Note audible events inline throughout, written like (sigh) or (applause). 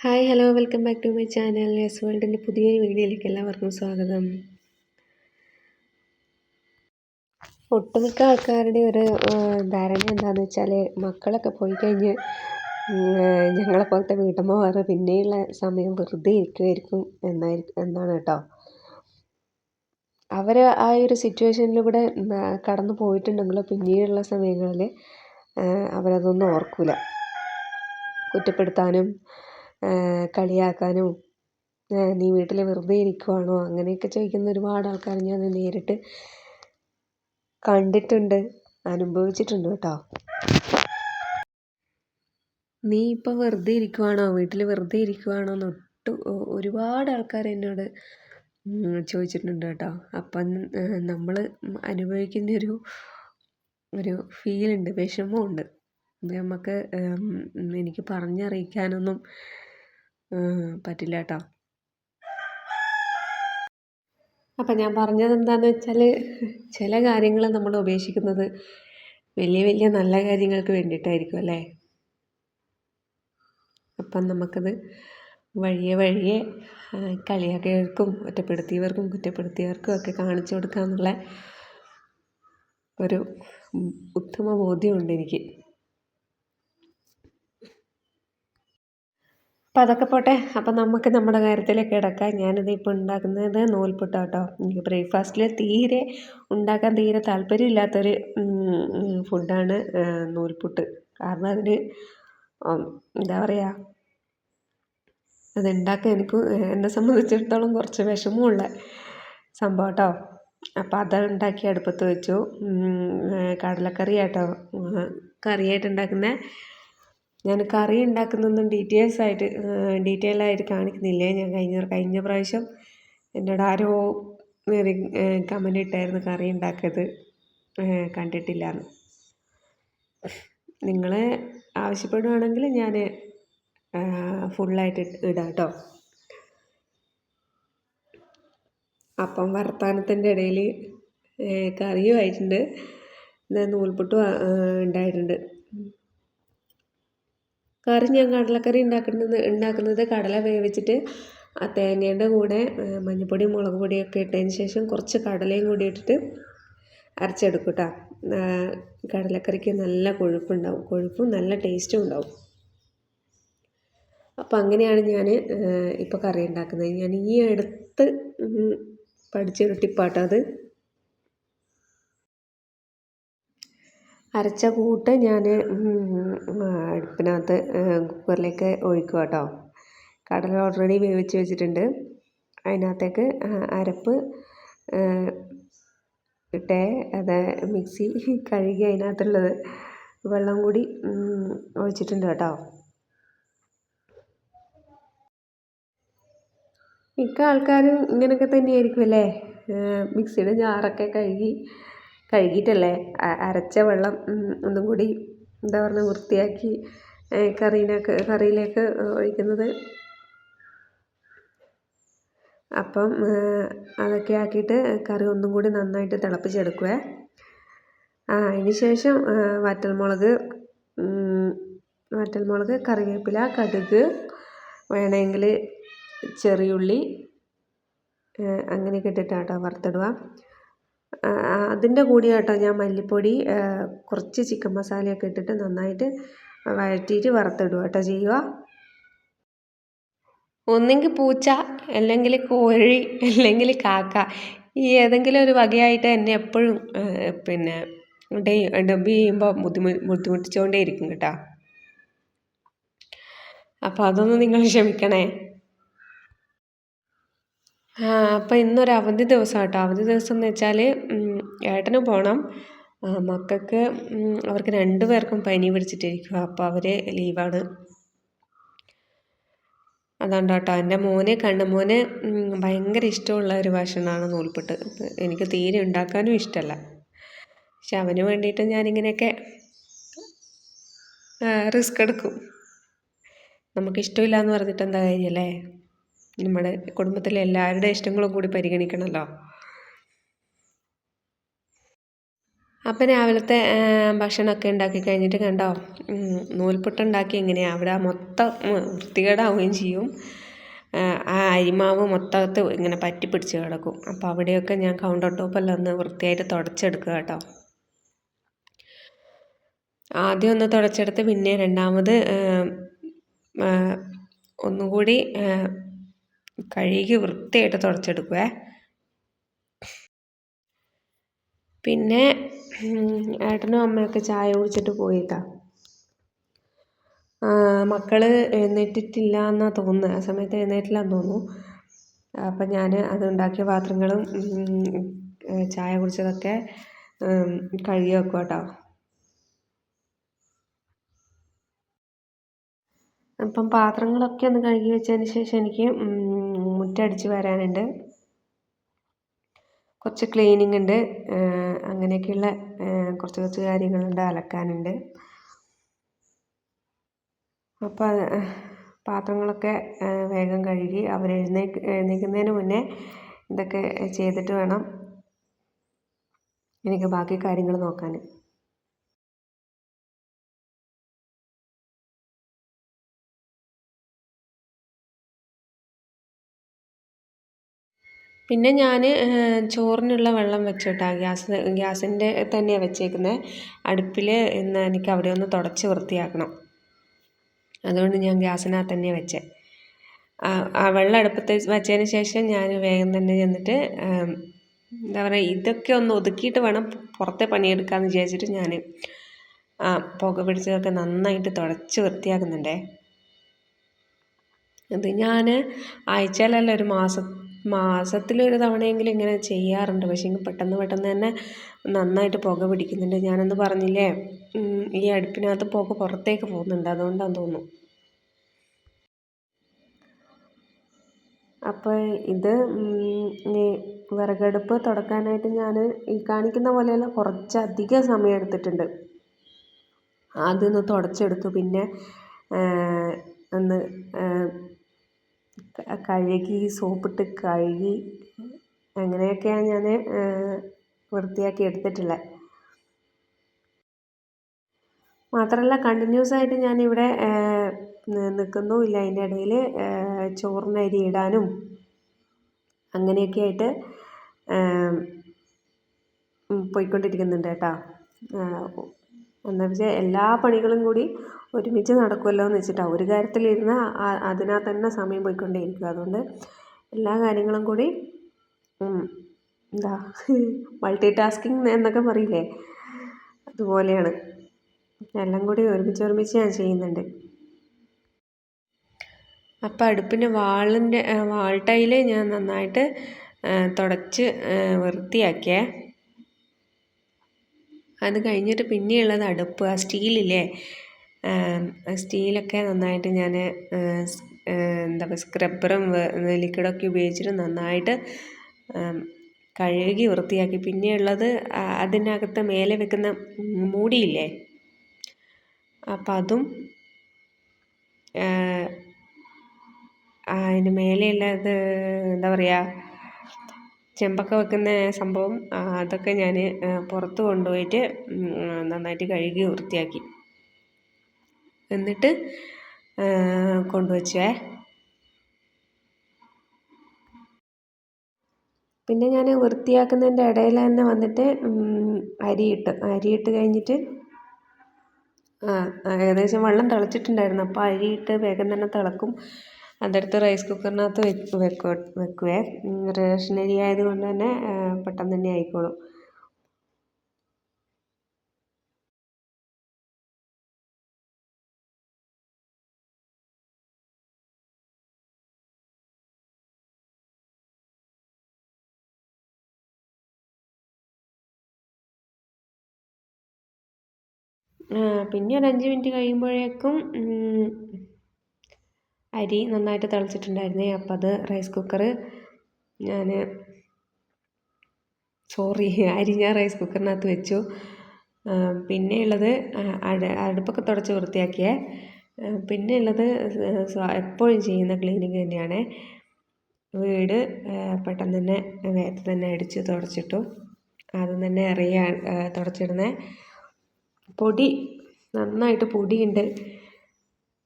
Hi hello welcome back to my channel S വേൾഡിന്റെ പുതിയൊരു വീഡിയോയിലേക്ക് എല്ലാവർക്കും സ്വാഗതം. ഒട്ടുമിക്ക ആൾക്കാരുടെ ഒരു ധാരണ എന്താണെന്ന് വെച്ചാൽ മക്കളൊക്കെ പോയി കഴിഞ്ഞ് ഞങ്ങളെ പോലത്തെ വീട്ടമ്മമാർ പിന്നെയുള്ള സമയം വെറുതെ ഇരിക്കുമായിരിക്കും എന്നായിരിക്കും എന്നാണ് കേട്ടോ. അവർ ആ ഒരു സിറ്റുവേഷനിലൂടെ കടന്നു പോയിട്ടുണ്ടെങ്കിലോ പിന്നീടുള്ള സമയങ്ങളിൽ അവരതൊന്നും ഓർക്കില്ല കുറ്റപ്പെടുത്താനും കളിയാക്കാനും നീ വീട്ടിൽ വെറുതെ ഇരിക്കുവാണോ? അങ്ങനെയൊക്കെ ചോദിക്കുന്ന ഒരുപാട് ആൾക്കാർ ഞാൻ നേരിട്ട് കണ്ടിട്ടുണ്ട് അനുഭവിച്ചിട്ടുണ്ട് കേട്ടോ. നീ ഇപ്പോൾ വെറുതെ ഇരിക്കുവാണോ? വീട്ടിൽ വെറുതെ ഇരിക്കുവാണോ? എന്നൊട്ട് ഒരുപാട് ആൾക്കാർ എന്നോട് ചോദിച്ചിട്ടുണ്ട് കേട്ടോ. അപ്പം നമ്മൾ അനുഭവിക്കുന്ന ഒരു ഒരു ഫീലുണ്ട് വിഷമമുണ്ട്. നമുക്ക് എനിക്ക് പറഞ്ഞറിയിക്കാനൊന്നും പറ്റില്ല കേട്ടോ അപ്പം ഞാൻ പറഞ്ഞത് എന്താണെന്ന് വെച്ചാൽ ചില കാര്യങ്ങൾ നമ്മൾ ഉപേക്ഷിക്കുന്നത് വലിയ വലിയ നല്ല കാര്യങ്ങൾക്ക് വേണ്ടിയിട്ടായിരിക്കും അല്ലേ? അപ്പം നമുക്കത് വഴിയെ വഴിയെ കളിയാക്കിയവർക്കും ഒറ്റപ്പെടുത്തിയവർക്കും കുറ്റപ്പെടുത്തിയവർക്കും ഒക്കെ കാണിച്ചു കൊടുക്കാമെന്നുള്ള ഒരു ഉത്തമ ബോധ്യമുണ്ട് എനിക്ക് അപ്പം അതൊക്കെ പോട്ടെ. അപ്പം നമുക്ക് നമ്മുടെ കാര്യത്തിലേക്ക് കിടക്കാം. ഞാനിത് ഇപ്പോൾ ഉണ്ടാക്കുന്നത് നൂൽപുട്ടാട്ടോ എനിക്ക് ബ്രേക്ക്ഫാസ്റ്റിൽ തീരെ ഉണ്ടാക്കാൻ തീരെ താല്പര്യമില്ലാത്തൊരു ഫുഡാണ് നൂൽപുട്ട്. കാരണം അതിന് എന്താ പറയുക അതുണ്ടാക്കാൻ എനിക്ക് എന്നെ സംബന്ധിച്ചിടത്തോളം കുറച്ച് വിഷമമുള്ള സംഭവം കേട്ടോ അപ്പം അത് ഉണ്ടാക്കി അടുപ്പത്ത് വെച്ചു. കടലക്കറി ആട്ടോ കറിയായിട്ട് ഉണ്ടാക്കുന്ന ഞാൻ കറി ഉണ്ടാക്കുന്നൊന്നും ഡീറ്റെയിൽസ് ആയിട്ട് ഡീറ്റെയിൽ ആയിട്ട് കാണിക്കുന്നില്ല. ഞാൻ കഴിഞ്ഞ കഴിഞ്ഞ പ്രാവശ്യം എന്നോട് ആരോ കമന്റ് ഇട്ടായിരുന്നു കറി ഉണ്ടാക്കിയത് കണ്ടിട്ടില്ല എന്ന് നിങ്ങൾ ആവശ്യപ്പെടുവാണെങ്കിൽ ഞാൻ ഫുള്ളായിട്ട് ഇടാം കേട്ടോ അപ്പം വർത്തമാനത്തിന്റെ ഇടയിൽ കറിയും ആയിട്ടുണ്ട്. നൂൽപുട്ടും ഉണ്ടായിട്ടുണ്ട് കറി ഞാൻ കടലക്കറി ഉണ്ടാക്കുന്നത് ഉണ്ടാക്കുന്നത് കടല വേവിച്ചിട്ട് ആ തേങ്ങയുടെ കൂടെ മഞ്ഞൾപ്പൊടി മുളക് പൊടിയൊക്കെ ഇട്ടതിന് ശേഷം കുറച്ച് കടലയും കൂടി ഇട്ടിട്ട് അരച്ചെടുക്കും കേട്ടോ കടലക്കറിക്ക് നല്ല കൊഴുപ്പുണ്ടാവും. കൊഴുപ്പും നല്ല ടേസ്റ്റും ഉണ്ടാവും. അപ്പം അങ്ങനെയാണ് ഞാൻ ഇപ്പോൾ കറി ഉണ്ടാക്കുന്നത്. ഞാൻ ഈ അടുത്ത് പഠിച്ചൊരു ടിപ്പാട്ടോ അത്. അരച്ച കൂട്ട് ഞാൻ അടുപ്പിനകത്ത് കുക്കറിലേക്ക് ഒഴിക്കുക കേട്ടോ. കടല ഓൾറെഡി വേവിച്ച് വെച്ചിട്ടുണ്ട്. അതിനകത്തേക്ക് അരപ്പ് ഇട്ടേ അത് മിക്സി കഴുകി അതിനകത്തുള്ളത് വെള്ളം കൂടി ഒഴിച്ചിട്ടുണ്ട് കേട്ടോ. മിക്ക ആൾക്കാരും ഇങ്ങനെയൊക്കെ തന്നെയായിരിക്കും അല്ലേ? മിക്സിയുടെ ജാറൊക്കെ കഴുകി കഴുകിയിട്ടല്ലേ? അരച്ച വെള്ളം ഒന്നും കൂടി എന്താ പറയുക വൃത്തിയാക്കി കറീനൊക്കെ കറിയിലേക്ക് ഒഴിക്കുന്നത്. അപ്പം അതൊക്കെ ആക്കിയിട്ട് കറി ഒന്നും കൂടി നന്നായിട്ട് തിളപ്പിച്ചെടുക്കുക അതിന് ശേഷം വറ്റൽമുളക് വറ്റൽമുളക് കറിവേപ്പില കടുക് വേണമെങ്കിൽ ചെറിയുള്ളി അങ്ങനെയൊക്കെ ഇട്ടിട്ടാട്ടോ വറുത്തിടുക. അതിന്റെ കൂടെ കേട്ടോ ഞാൻ മല്ലിപ്പൊടി കുറച്ച് ചിക്കൻ മസാലയൊക്കെ ഇട്ടിട്ട് നന്നായിട്ട് വഴറ്റിയിട്ട് വറുത്തിടുക കേട്ടോ. ചെയ്യുക ഒന്നെങ്കിൽ പൂച്ച അല്ലെങ്കിൽ കോഴി അല്ലെങ്കിൽ കാക്ക ഈ ഏതെങ്കിലും ഒരു വകയായിട്ട് എന്നെ എപ്പോഴും പിന്നെ ഡബ് ചെയ്യുമ്പോൾ ബുദ്ധിമു ബുദ്ധിമുട്ടിച്ചുകൊണ്ടേ ഇരിക്കും കേട്ടോ. അപ്പോൾ അതൊന്ന് നിങ്ങൾ ക്ഷമിക്കണേ. അപ്പോൾ ഇന്നൊരു അവധി ദിവസം കേട്ടോ അവധി ദിവസം എന്ന് വെച്ചാൽ ഏട്ടന് പോകണം മക്കൾക്ക് അവർക്ക് രണ്ടു പേർക്കും പനി പിടിച്ചിട്ടിരിക്കുക അപ്പോൾ അവർ ലീവാണ്. അതാണ് കേട്ടോ എന്റെ മോന് കണ്ണുമോന് ഭയങ്കര ഇഷ്ടമുള്ള ഒരു ഭക്ഷണമാണ് നൂൽപുട്ട്. എനിക്ക് തീരെ ഉണ്ടാക്കാനും ഇഷ്ടമല്ല പക്ഷെ അവന് വേണ്ടിയിട്ട് ഞാനിങ്ങനെയൊക്കെ റിസ്ക് എടുക്കും. നമുക്കിഷ്ടമില്ല എന്ന് പറഞ്ഞിട്ട് എന്താ കാര്യമല്ലേ നമ്മുടെ കുടുംബത്തിലെ എല്ലാവരുടെ ഇഷ്ടങ്ങളും കൂടി പരിഗണിക്കണമല്ലോ. അപ്പം രാവിലത്തെ ഭക്ഷണമൊക്കെ ഉണ്ടാക്കി കഴിഞ്ഞിട്ട് കണ്ടോ? നൂൽപുട്ടുണ്ടാക്കി എങ്ങനെയാണ് അവിടെ മൊത്തം വൃത്തികേടാവുകയും ചെയ്യും. ആ അരിമാവ് മൊത്തത്ത് ഇങ്ങനെ പറ്റി പിടിച്ച് കിടക്കും. അപ്പോൾ അവിടെയൊക്കെ ഞാൻ കൗണ്ടർ ടോപ്പെല്ലാം ഒന്ന് വൃത്തിയായിട്ട് തുടച്ചെടുക്കുക കേട്ടോ. ആദ്യം ഒന്ന് തുടച്ചെടുത്ത് പിന്നെ രണ്ടാമത് ഒന്നുകൂടി കഴുകി വൃത്തിയായിട്ട് തുടച്ചെടുക്കുവേ. പിന്നെ ഏട്ടനും അമ്മയൊക്കെ ചായ കുടിച്ചിട്ട് പോയിട്ടാ മക്കൾ എഴുന്നേറ്റിട്ടില്ല എന്നാണ് തോന്നുന്നത് ആ സമയത്ത് എഴുന്നേറ്റില്ലാന്ന് തോന്നുന്നു. അപ്പം ഞാൻ അത് ഉണ്ടാക്കിയ പാത്രങ്ങളും ചായ കുടിച്ചതൊക്കെ കഴുകി വെക്കും കേട്ടോ അപ്പം പാത്രങ്ങളൊക്കെ ഒന്ന് കഴുകി വെച്ചതിന് ശേഷം എനിക്ക് മുറ്റടിച്ച് വരാനുണ്ട്. കുറച്ച് ക്ലീനിങ് ഉണ്ട്. അങ്ങനെയൊക്കെയുള്ള കുറച്ച് കുറച്ച് കാര്യങ്ങളുണ്ട് അലക്കാനുണ്ട്. അപ്പോൾ പാത്രങ്ങളൊക്കെ വേഗം കഴുകി അവർ എഴുന്നേക്ക് എഴുന്നേൽക്കുന്നതിന് മുന്നേ ഇതൊക്കെ ചെയ്തിട്ട് വേണം എനിക്ക് ബാക്കി കാര്യങ്ങൾ നോക്കാൻ. പിന്നെ ഞാൻ ചോറിനുള്ള വെള്ളം വെച്ചിട്ടാ ഗ്യാസ് ഗ്യാസിന്റെ തന്നെയാണ് വെച്ചേക്കുന്നത് അടുപ്പിൽ ഇന്ന് എനിക്ക് അവിടെ ഒന്ന് തുടച്ച് വൃത്തിയാക്കണം. അതുകൊണ്ട് ഞാൻ ഗ്യാസിനകത്ത് തന്നെയാണ് വെച്ചത് ആ വെള്ളം അടുപ്പത്ത് വെച്ചതിന് ശേഷം ഞാൻ വേഗം തന്നെ ചെന്നിട്ട് എന്താ പറയുക ഇതൊക്കെ ഒന്ന് ഒതുക്കിയിട്ട് വേണം പുറത്തെ പണിയെടുക്കാമെന്ന് വിചാരിച്ചിട്ട് ഞാൻ ആ പുക പിടിച്ചതൊക്കെ നന്നായിട്ട് തുടച്ച് വൃത്തിയാക്കുന്നുണ്ടേ. അത് ഞാൻ ആഴ്ചയിലല്ല ഒരു മാസം മാസത്തിലൊരു തവണയെങ്കിലും ഇങ്ങനെ ചെയ്യാറുണ്ട്. പക്ഷേ പെട്ടെന്ന് പെട്ടെന്ന് തന്നെ നന്നായിട്ട് പുക പിടിക്കുന്നുണ്ട്. ഞാനന്ന് പറഞ്ഞില്ലേ ഈ അടുപ്പിനകത്ത് പുക പുറത്തേക്ക് പോകുന്നുണ്ട്. അതുകൊണ്ടാന്ന് തോന്നുന്നു. അപ്പോൾ ഇത് ഈ വിറകടുപ്പ് തുടക്കാനായിട്ട് ഞാൻ ഈ കാണിക്കുന്ന പോലെയല്ല കുറച്ചധികം സമയം എടുത്തിട്ടുണ്ട്. ആദ്യം ഒന്ന് തുടച്ചെടുത്തു. പിന്നെ ഒന്ന് കഴുകി സോപ്പിട്ട് കഴുകി അങ്ങനെയൊക്കെയാണ് ഞാൻ വൃത്തിയാക്കി എടുത്തിട്ടുള്ളത് മാത്രമല്ല കണ്ടിന്യൂസ് ആയിട്ട് ഞാനിവിടെ നിൽക്കുന്നുമില്ല അതിന്റെ ഇടയിൽ ചോറിനരി ഇടാനും അങ്ങനെയൊക്കെ ആയിട്ട് പോയിക്കൊണ്ടിരിക്കുന്നുണ്ട് കേട്ടോ. എന്താ വെച്ചാൽ എല്ലാ പണികളും കൂടി ഒരുമിച്ച് നടക്കുമല്ലോ എന്ന് വെച്ചിട്ടാണ് ഒരു കാര്യത്തിലിരുന്ന് അതിനകത്ത് തന്നെ സമയം പോയിക്കൊണ്ടേയിരിക്കും അതുകൊണ്ട് എല്ലാ കാര്യങ്ങളും കൂടി എന്താ മൾട്ടി ടാസ്കിങ് എന്നൊക്കെ പറയില്ലേ? അതുപോലെയാണ്. എല്ലാം കൂടി ഒരുമിച്ച് ഒരുമിച്ച് ഞാൻ ചെയ്യുന്നുണ്ട്. അപ്പം അടുപ്പിന്റെ വാളിന്റെ വാൾ ടൈൽ ഞാൻ നന്നായിട്ട് തുടച്ച് വൃത്തിയാക്കിയേ. അത് കഴിഞ്ഞിട്ട് പിന്നെയുള്ളത് അടുപ്പ് ആ സ്റ്റീലില്ലേ? സ്റ്റീലൊക്കെ നന്നായിട്ട് ഞാൻ എന്താ പറയുക സ്ക്രബ്ബറും ലിക്വിഡൊക്കെ ഉപയോഗിച്ചിട്ട് നന്നായിട്ട് കഴുകി വൃത്തിയാക്കി. പിന്നെയുള്ളത് അതിനകത്ത് മേലെ വെക്കുന്ന മൂടിയില്ലേ? അപ്പം അതും അതിന് മേലെയുള്ള ഇത് എന്താ പറയുക ചെമ്പൊക്കെ വെക്കുന്ന സംഭവം അതൊക്കെ ഞാൻ പുറത്ത് കൊണ്ടുപോയിട്ട് നന്നായിട്ട് കഴുകി വൃത്തിയാക്കി. എന്നിട്ട് കൊണ്ടുവച്ചേ. പിന്നെ ഞാൻ വൃത്തിയാക്കുന്നതിന്റെ ഇടയിൽ തന്നെ വന്നിട്ട് അരിയിട്ട് അരിയിട്ട് കഴിഞ്ഞിട്ട് ഏകദേശം വെള്ളം തിളച്ചിട്ടുണ്ടായിരുന്നു. അപ്പോൾ അരിയിട്ട് വേഗം തന്നെ തിളക്കും. അതെടുത്ത് റൈസ് കുക്കറിനകത്ത് വെക്ക് വെക്കുവേ. റേഷൻ അരി ആയതുകൊണ്ട് തന്നെ പെട്ടെന്ന് തന്നെ ആയിക്കോളും. പിന്നെ ഒരു അഞ്ച് മിനിറ്റ് കഴിയുമ്പോഴേക്കും അരി നന്നായിട്ട് തിളച്ചിട്ടുണ്ടായിരുന്നേ. അപ്പം അത് റൈസ് കുക്കർ ഞാൻ സോറി അരി ഞാൻ റൈസ് കുക്കറിനകത്ത് വെച്ചു. പിന്നെയുള്ളത് അടുപ്പൊക്കെ തുടച്ച് വൃത്തിയാക്കിയേ. പിന്നെയുള്ളത് എപ്പോഴും ചെയ്യുന്ന ക്ലീനിങ് തന്നെയാണ്. വീട് പെട്ടെന്ന് തന്നെ വേഗത്തിൽ തന്നെ അടിച്ച് തുടച്ചിട്ടു. ആദ്യം തന്നെ അറിയാൻ തുടച്ചിടുന്നത് പൊടി നന്നായിട്ട് പൊടിയുണ്ട്.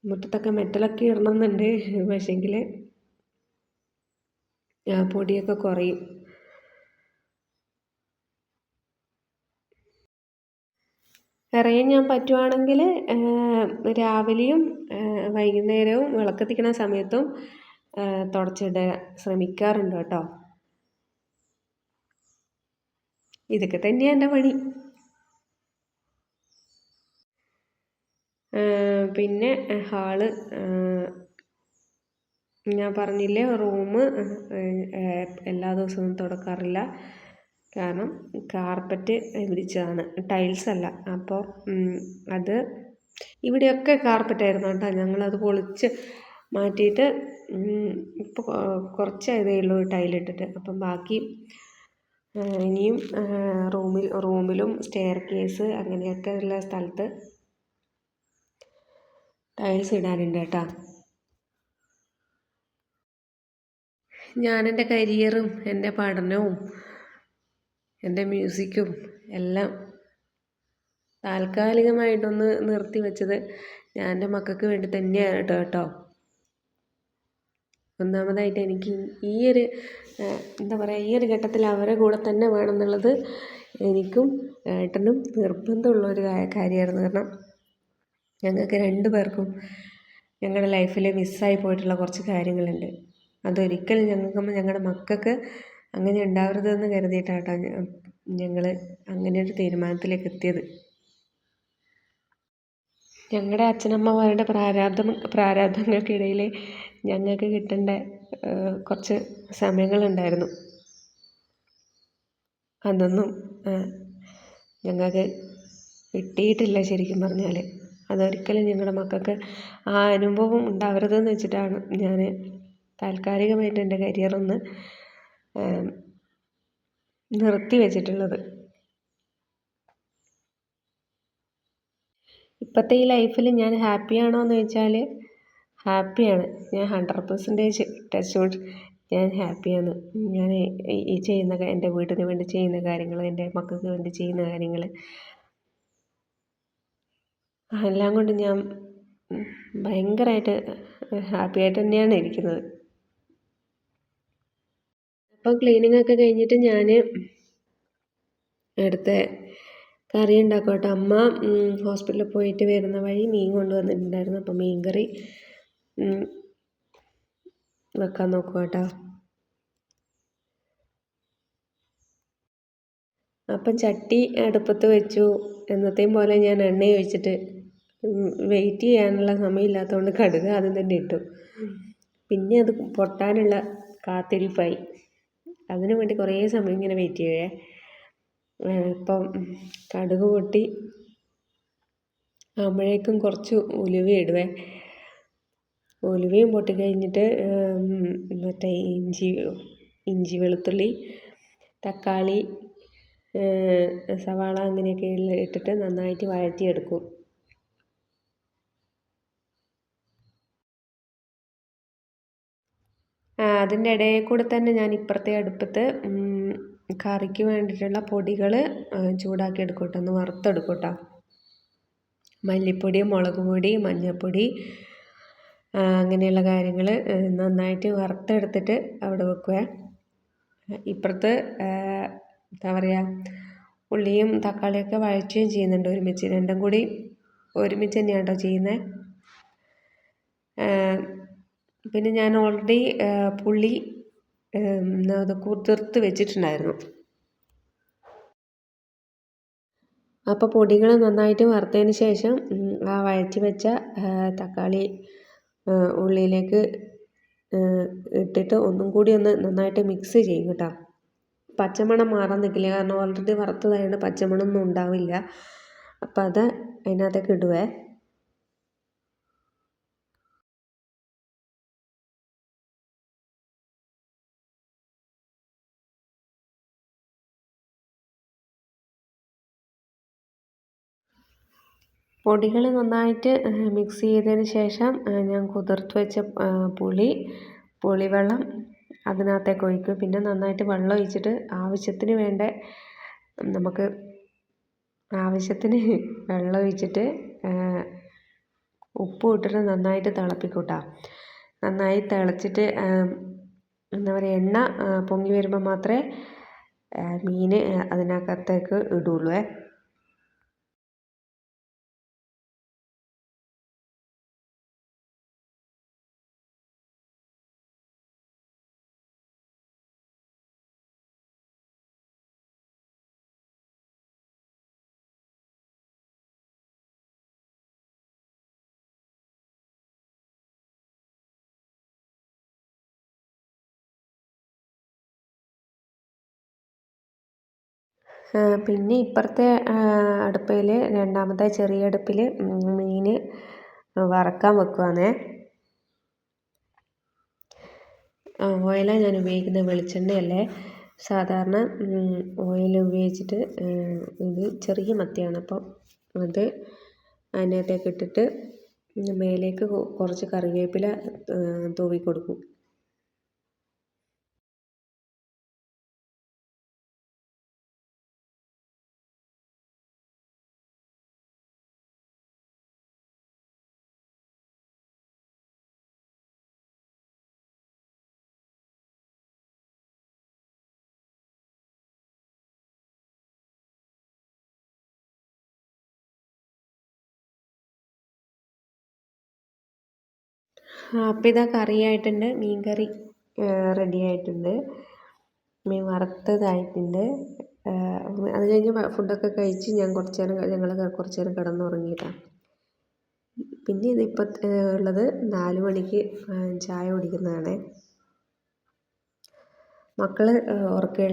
മുറ്റത്തൊക്കെ മെറ്റലൊക്കെ ഇടണമെന്നുണ്ട് പക്ഷേങ്കിൽ പൊടിയൊക്കെ കുറയും. ഇറങ്ങി ഞാൻ പറ്റുവാണെങ്കിൽ രാവിലെയും വൈകുന്നേരവും വിളക്ക് കത്തിക്കണ സമയത്തും തുടച്ചിടാൻ ശ്രമിക്കാറുണ്ട് കേട്ടോ. ഇതൊക്കെ തന്നെയാണ് എന്റെ പണി. പിന്നെ ഹാൾ ഞാൻ പറഞ്ഞില്ലേ റൂം എല്ലാ ദിവസവും തുടക്കാറില്ല. കാരണം കാർപ്പറ്റ് വിരിച്ചതാണ് ടൈൽസ് അല്ല. അപ്പോൾ അത് ഇവിടെയൊക്കെ കാർപ്പറ്റായിരുന്നു കേട്ടോ. ഞങ്ങളത് പൊളിച്ച് മാറ്റിയിട്ട് ഇപ്പോൾ കുറച്ചായതേ ഉള്ളൂ ടൈലിട്ടിട്ട്. അപ്പം ബാക്കി ഇനിയും റൂമിൽ റൂമിലും സ്റ്റെയർ കേസ് അങ്ങനെയൊക്കെ ഉള്ള സ്ഥലത്ത് ടൈൽസ് ഇടാനുണ്ട് കേട്ടോ. എന്റെ കരിയറും എന്റെ പഠനവും എന്റെ മ്യൂസിക്കും എല്ലാം താൽക്കാലികമായിട്ടൊന്ന് നിർത്തി വെച്ചത് ഞാൻ എന്റെ മക്കൾക്ക് വേണ്ടി തന്നെയാണ് കേട്ടോ ഒന്നാമതായിട്ട് എനിക്ക് ഈ ഒരു എന്താ പറയുക ഈ ഒരു ഘട്ടത്തിൽ അവരെ കൂടെ തന്നെ വേണം എന്നുള്ളത് എനിക്കും ഏട്ടനും നിർബന്ധമുള്ള ഒരു കാര്യമായിരുന്നു കാരണം ഞങ്ങൾക്ക് രണ്ടു പേർക്കും ഞങ്ങളുടെ ലൈഫിൽ മിസ്സായി പോയിട്ടുള്ള കുറച്ച് കാര്യങ്ങളുണ്ട്. അതൊരിക്കലും ഞങ്ങൾക്ക് ഞങ്ങളുടെ മക്കൾക്ക് അങ്ങനെ ഉണ്ടാവരുതെന്ന് കരുതിയിട്ടാട്ടോ ഞങ്ങൾ അങ്ങനെ ഒരു തീരുമാനത്തിലേക്ക് എത്തിയത്. ഞങ്ങളുടെ അച്ഛനമ്മമാരുടെ പ്രാരാബ്ദം പ്രാരാബ്ദങ്ങൾക്കിടയിൽ ഞങ്ങൾക്ക് കിട്ടേണ്ട കുറച്ച് സമയങ്ങളുണ്ടായിരുന്നു. അതൊന്നും ഞങ്ങൾക്ക് കിട്ടിയിട്ടില്ല ശരിക്കും പറഞ്ഞാൽ അതൊരിക്കലും ഞങ്ങളുടെ മക്കൾക്ക് ആ അനുഭവം ഉണ്ടാവരുതെന്ന് വെച്ചിട്ടാണ് ഞാൻ താൽക്കാലികമായിട്ട് എന്റെ കരിയറൊന്ന് നിർത്തി വെച്ചിട്ടുള്ളത്. ഇപ്പോഴത്തെ ഈ ലൈഫിൽ ഞാൻ ഹാപ്പിയാണോ എന്ന് ചോദിച്ചാൽ ഹാപ്പിയാണ് ഞാൻ ഹൺഡ്രഡ് പെർസെന്റേജ് ടച്ച് വുഡ് ഞാൻ ഹാപ്പിയാണ് ഞാൻ ഈ ചെയ്യുന്ന എന്റെ വീടിന് വേണ്ടി ചെയ്യുന്ന കാര്യങ്ങൾ എന്റെ മക്കൾക്ക് വേണ്ടി ചെയ്യുന്ന കാര്യങ്ങൾ എല്ലാം കൊണ്ടും ഞാൻ ഭയങ്കരമായിട്ട് ഹാപ്പി ആയിട്ട് തന്നെയാണ് ഇരിക്കുന്നത്. അപ്പോൾ ക്ലീനിങ് ഒക്കെ കഴിഞ്ഞിട്ട് ഞാൻ അടുത്ത കറി ഉണ്ടാക്കോട്ടെ. കേട്ടോ അമ്മ ഹോസ്പിറ്റലിൽ പോയിട്ട് വരുന്ന വഴി മീൻ കൊണ്ടുവന്നിട്ടുണ്ടായിരുന്നു. അപ്പോൾ മീൻ കറി വെക്കാൻ നോക്കുക കേട്ടോ അപ്പം ചട്ടി അടുപ്പത്ത് വെച്ചു. എന്നത്തെയും പോലെ ഞാൻ എണ്ണ ഒഴിച്ചിട്ട് വെയിറ്റ് ചെയ്യാനുള്ള സമയമില്ലാത്തതുകൊണ്ട് കടുക് ആദ്യം തന്നെ ഇട്ടു. പിന്നെ അത് പൊട്ടാനുള്ള കാത്തിരിപ്പായി അതിനു വേണ്ടി കുറേ സമയം ഇങ്ങനെ വെയിറ്റ് ചെയ്യേ ഇപ്പം കടുക് പൊട്ടി ആകുമ്പോഴേക്കും കുറച്ച് ഉലുവ ഇടുവേ. ഉലുവയും പൊട്ടി കഴിഞ്ഞിട്ട് മറ്റേ ഇഞ്ചി ഇഞ്ചി വെളുത്തുള്ളി തക്കാളി സവാള അങ്ങനെയൊക്കെ ഇട്ടിട്ട് നന്നായിട്ട് വഴറ്റിയെടുക്കും. അതിന്റെ ഇടയിൽ കൂടെ തന്നെ ഞാൻ ഇപ്പുറത്തെ അടുപ്പത്ത് കറിക്ക് വേണ്ടിയിട്ടുള്ള പൊടികൾ ചൂടാക്കി എടുക്കും കേട്ടോ ഒന്ന് വറുത്തെടുക്കും കേട്ടോ മല്ലിപ്പൊടി മുളക് പൊടി മഞ്ഞൾപ്പൊടി അങ്ങനെയുള്ള കാര്യങ്ങൾ നന്നായിട്ട് വറുത്തെടുത്തിട്ട് അവിടെ വെക്കുക ഇപ്പുറത്ത് എന്താ പറയുക ഉള്ളിയും തക്കാളിയൊക്കെ വഴറ്റുകയും ചെയ്യുന്നുണ്ട് ഒരുമിച്ച്. രണ്ടും കൂടി ഒരുമിച്ച് തന്നെയാണ് കേട്ടോ ചെയ്യുന്നത് പിന്നെ ഞാൻ ഓൾറെഡി പുളി അത് കുതിർത്ത് വെച്ചിട്ടുണ്ടായിരുന്നു. അപ്പോൾ പൊടികൾ നന്നായിട്ട് വറുത്തതിന് ശേഷം ആ വഴറ്റി വെച്ച തക്കാളി ഉള്ളിയിലേക്ക് ഇട്ടിട്ട് ഒന്നും കൂടി ഒന്ന് നന്നായിട്ട് മിക്സ് ചെയ്യും കേട്ടോ. പച്ചമണം മാറാൻ നിൽക്കില്ല കാരണം ഓൾറെഡി വറുത്തതായതുകൊണ്ട് പച്ചമണം ഒന്നും ഉണ്ടാവില്ല. അപ്പം അത് അതിനകത്തേക്ക് ഇടുവേ. പൊടികൾ നന്നായിട്ട് മിക്സ് ചെയ്തതിന് ശേഷം ഞാൻ കുതിർത്ത് വെച്ച പുളി പുളിവെള്ളം അതിനകത്തേക്ക് ഒഴിക്കും. പിന്നെ നന്നായിട്ട് വെള്ളം ഒഴിച്ചിട്ട് ആവശ്യത്തിന് വേണ്ട നമുക്ക് ആവശ്യത്തിന് (laughs) വെള്ളം ഒഴിച്ചിട്ട് ഉപ്പ് ഇട്ടിട്ട് നന്നായിട്ട് തിളപ്പിക്കൂട്ടാം. നന്നായി തിളച്ചിട്ട് എന്താ പറയുക എണ്ണ പൊങ്ങി വരുമ്പോൾ മാത്രമേ മീൻ അതിനകത്തേക്ക് ഇടുള്ളൂ. പിന്നെ ഇപ്പുറത്തെ അടുപ്പിൽ രണ്ടാമത്തെ ചെറിയ അടുപ്പിൽ മീൻ വറക്കാൻ വെക്കുവാണേ. ഓയിലാണ് ഞാൻ ഉപയോഗിക്കുന്നത് വെളിച്ചെണ്ണയല്ലേ. സാധാരണ ഓയിൽ ഉപയോഗിച്ചിട്ട് ഇത് ചെറിയ മത്തിയാണ്. അപ്പം അത് അതിനകത്തേക്ക് ഇട്ടിട്ട് മേലേക്ക് കുറച്ച് കറിവേപ്പില തൂവി കൊടുക്കും അപ്പം ഇതാ കറി ആയിട്ടുണ്ട് മീൻ കറി റെഡി ആയിട്ടുണ്ട് മീൻ വറുത്തതായിട്ടുണ്ട്. അത് കഴിഞ്ഞ് ഫുഡൊക്കെ കഴിച്ച് ഞാൻ കുറച്ച് നേരം ഞങ്ങൾ കുറച്ച് നേരം കിടന്നുറങ്ങിയിട്ടാണ് പിന്നെ ഇതിപ്പോൾ ഉള്ളത് നാല് മണിക്ക് ചായ കുടിക്കുന്നതാണ്. മക്കൾ ഉറക്കം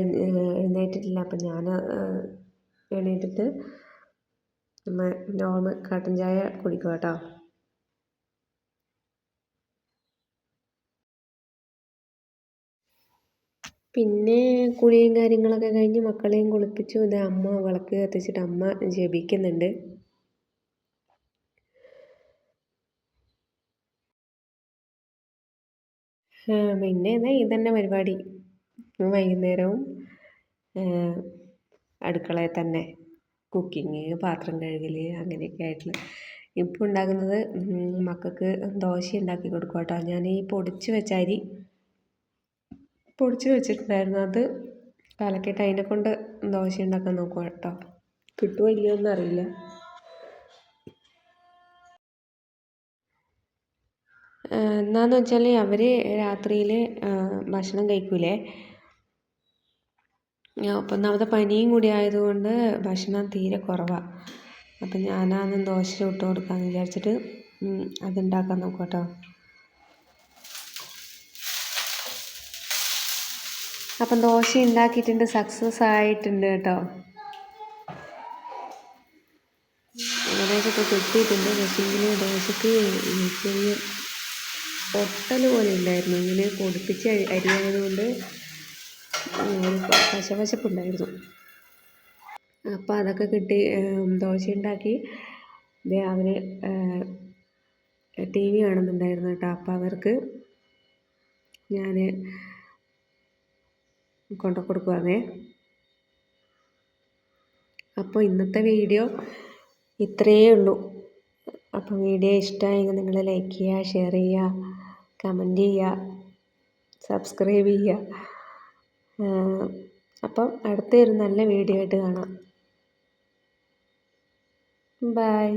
എഴുന്നേറ്റിട്ടില്ല. അപ്പം ഞാൻ എണീറ്റിട്ട് നോർമൽ കാട്ടൻ ചായ കുടിക്കും കേട്ടോ പിന്നെ കുളിയും കാര്യങ്ങളൊക്കെ കഴിഞ്ഞ് മക്കളെയും കുളിപ്പിച്ചു. ഇത് അമ്മ വിളക്ക് കത്തിച്ചിട്ട് അമ്മ ജപിക്കുന്നുണ്ട്. പിന്നെ എന്നാൽ ഇതന്നെ പരിപാടി. വൈകുന്നേരവും അടുക്കളയിൽ തന്നെ കുക്കിങ് പാത്രം കഴുകൽ അങ്ങനെയൊക്കെ ആയിട്ടുള്ള. ഇപ്പോൾ ഉണ്ടാക്കുന്നത് മക്കൾക്ക് ദോശ ഉണ്ടാക്കി കൊടുക്കും കേട്ടോ ഞാൻ ഈ പൊടിച്ച് വെച്ച അരി പൊടിച്ച് വെച്ചിട്ടുണ്ടായിരുന്നു. അത് കലക്കിയിട്ട് അതിനെ കൊണ്ട് ദോശ ഉണ്ടാക്കാൻ നോക്കുക കേട്ടോ കിട്ടുമോ ഇല്ലയോ എന്നറിയില്ല. എന്നാന്ന് വെച്ചാൽ അവർ രാത്രിയിൽ ഭക്ഷണം കഴിക്കൂലേ? ഒന്നാമത്തെ പനിയും കൂടി ആയതുകൊണ്ട് ഭക്ഷണം തീരെ കുറവാണ് അപ്പം ഞാനാണ് ദോശ ചുട്ട് കൊടുക്കാമെന്ന് വിചാരിച്ചിട്ട് അതുണ്ടാക്കാൻ നോക്കാം കേട്ടോ അപ്പം ദോശ ഉണ്ടാക്കിയിട്ടുണ്ട് സക്സസ് ആയിട്ടുണ്ട് കേട്ടോ. ഏകദേശമൊക്കെ കിട്ടിയിട്ടുണ്ട് പക്ഷേങ്കിൽ ദോശക്ക് ചെറിയ പൊട്ടൽ പോലെ ഉണ്ടായിരുന്നു. ഇങ്ങനെ പൊടിപ്പിച്ച് അരിയായതുകൊണ്ട് ഒരു പശപശപ്പുണ്ടായിരുന്നു. അപ്പോൾ അതൊക്കെ കിട്ടി ദോശ ഉണ്ടാക്കി അവർ ടി വി കാണുന്നുണ്ടായിരുന്നു കേട്ടോ. അപ്പോൾ അവർക്ക് ഞാൻ കൊണ്ടു കൊടുക്കുവാണേ അപ്പോൾ ഇന്നത്തെ വീഡിയോ ഇത്രയേ ഉള്ളൂ. അപ്പോൾ വീഡിയോ ഇഷ്ടമായെങ്കിൽ നിങ്ങൾ ലൈക്ക് ചെയ്യുക ഷെയർ ചെയ്യുക കമന്റ് ചെയ്യുക സബ്സ്ക്രൈബ് ചെയ്യുക. അപ്പം അടുത്തൊരു നല്ല വീഡിയോ ആയിട്ട് കാണാം. ബൈ